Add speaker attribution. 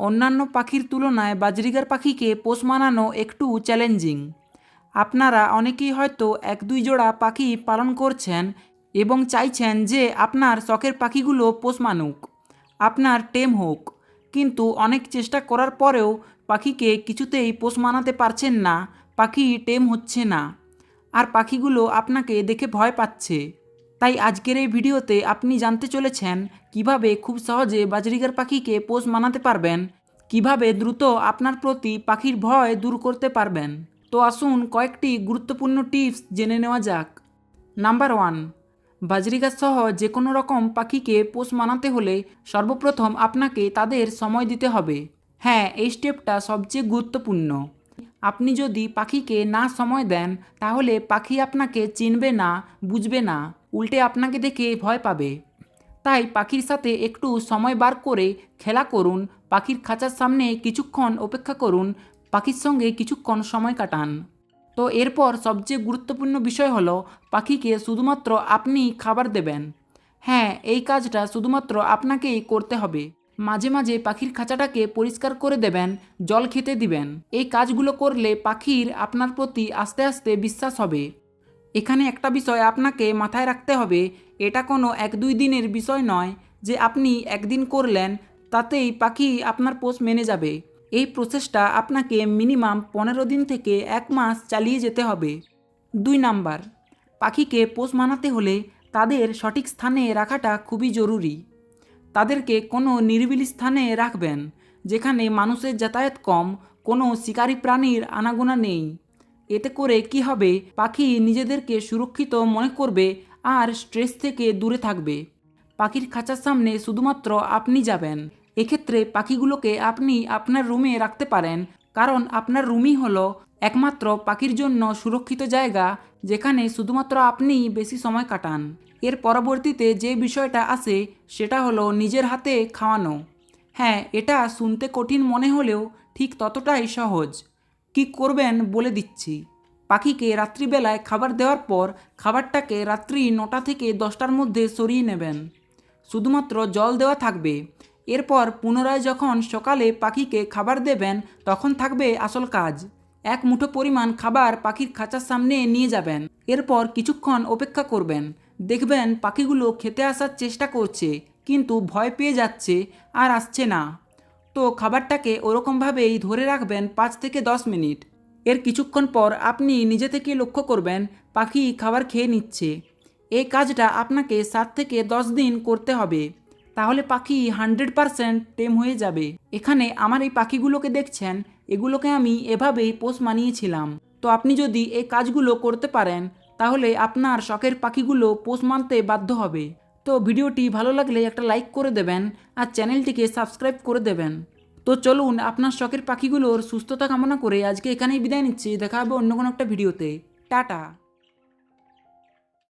Speaker 1: অন্যান্য পাখির তুলনায় বাজরিগার পাখিকে পোষ মানানো একটু চ্যালেঞ্জিং আপনারা অনেকেই হয়তো এক দুই জোড়া পাখি পালন করছেন এবং চাইছেন যে আপনার শখের পাখিগুলো পোষ মানুক, আপনার টেম হোক। কিন্তু অনেক চেষ্টা করার পরেও পাখিকে কিছুতেই পোষ মানাতে পারছেন না, পাখি টেম হচ্ছে না। আর পাখিগুলো আপনাকে দেখে ভয় পাচ্ছে। তাই আজকের এই ভিডিওতে আপনি জানতে চলেছেন কীভাবে খুব সহজে বাজরিগার পাখিকে পোষ মানাতে পারবেন, কীভাবে দ্রুত আপনার প্রতি পাখির ভয় দূর করতে পারবেন। তো আসুন কয়েকটি গুরুত্বপূর্ণ টিপস জেনে নেওয়া যাক। নাম্বার ওয়ান বাজরিগাছ সহ যে কোনো রকম পাখিকে পোষ মানাতে হলে সর্বপ্রথম আপনাকে তাদের সময় দিতে হবে। হ্যাঁ এই স্টেপটা সবচেয়ে গুরুত্বপূর্ণ। আপনি যদি পাখিকে না সময় দেন, তাহলে পাখি আপনাকে চিনবে না, বুঝবে না। উল্টে আপনাকে দেখে ভয় পাবে। তাই পাখির সাথে একটু সময় বার করে খেলা করুন, পাখির খাঁচার সামনে কিছুক্ষণ অপেক্ষা করুন, পাখির সঙ্গে কিছুক্ষণ সময় কাটান। তো এরপর সবচেয়ে গুরুত্বপূর্ণ বিষয় হলো, পাখিকে শুধুমাত্র আপনি খাবার দেবেন। হ্যাঁ এই কাজটা শুধুমাত্র আপনাকেই করতে হবে। মাঝে মাঝে পাখির খাঁচাটাকে পরিষ্কার করে দেবেন, জল খেতে দিবেন। এই কাজগুলো করলে পাখির আপনার প্রতি আস্তে আস্তে বিশ্বাস হবে। এখানে একটা বিষয় আপনাকে মাথায় রাখতে হবে। এটা কোনো এক দুই দিনের বিষয় নয় যে আপনি একদিন করলেন, তাতেই পাখি আপনার পোষ মেনে যাবে। এই প্রসেসটা আপনাকে মিনিমাম পনেরো দিন থেকে এক মাস চালিয়ে যেতে হবে। দুই নাম্বার, পাখিকে পোষ মানাতে হলে তাদের সঠিক স্থানে রাখাটা খুবই জরুরি। তাদেরকে কোনো নিরিবিলি স্থানে রাখবেন, যেখানে মানুষের যাতায়াত কম, কোনো শিকারী প্রাণীর আনাগোনা নেই। এতে করে কি হবে? পাখি নিজেদেরকে সুরক্ষিত মনে করবে আর স্ট্রেস থেকে দূরে থাকবে। পাখির খাঁচার সামনে শুধুমাত্র আপনি যাবেন। এক্ষেত্রে পাখিগুলোকে আপনি আপনার রুমে রাখতে পারেন, কারণ আপনার রুমই হলো একমাত্র পাখির জন্য সুরক্ষিত জায়গা, যেখানে শুধুমাত্র আপনি বেশি সময় কাটান। এর পরবর্তীতে যে বিষয়টা আসে সেটা হলো নিজের হাতে খাওয়ানো। হ্যাঁ এটা শুনতে কঠিন মনে হলেও ঠিক ততটাই সহজ। কি করবেন বলে দিচ্ছি। পাখিকে রাত্রিবেলায় খাবার দেওয়ার পর খাবারটাকে রাত্রি নটা থেকে দশটার মধ্যে সরিয়ে নেবেন। শুধুমাত্র জল দেওয়া থাকবে। এরপর পুনরায় যখন সকালে পাখিকে খাবার দেবেন, তখন থাকবে আসল কাজ। এক মুঠো পরিমাণ খাবার পাখির খাঁচার সামনে নিয়ে যাবেন। এরপর কিছুক্ষণ অপেক্ষা করবেন। দেখবেন পাখিগুলো খেতে আসার চেষ্টা করছে, কিন্তু ভয় পেয়ে যাচ্ছে আর আসছে না। তো খাবারটাকে ওরকমভাবেই ধরে রাখবেন পাঁচ থেকে দশ মিনিট। এর কিছুক্ষণ পর আপনি নিজে থেকে লক্ষ্য করবেন, পাখি খাবার খেয়ে নিচ্ছে। এই কাজটা আপনাকে সাত থেকে দশ দিন করতে হবে। তাহলে পাখি হান্ড্রেড পারসেন্ট টেম হয়ে যাবে। এখানে আমার এই পাখিগুলোকে দেখছেন, এগুলোকে আমি এভাবেই পোষ মানিয়েছিলাম। তো আপনি যদি এই কাজগুলো করতে পারেন, তাহলে আপনার শখের পাখিগুলো পোষ মানতে বাধ্য হবে। তো ভিডিওটি ভালো লাগলে একটা লাইক করে দেবেন আর চ্যানেলটিকে সাবস্ক্রাইব করে দেবেন। তো চলুন আপনার শখের পাখিগুলোর সুস্থতা কামনা করে আজকে এখানেই বিদায় নিচ্ছি। দেখা হবে অন্য কোনো একটা ভিডিওতে। টাটা।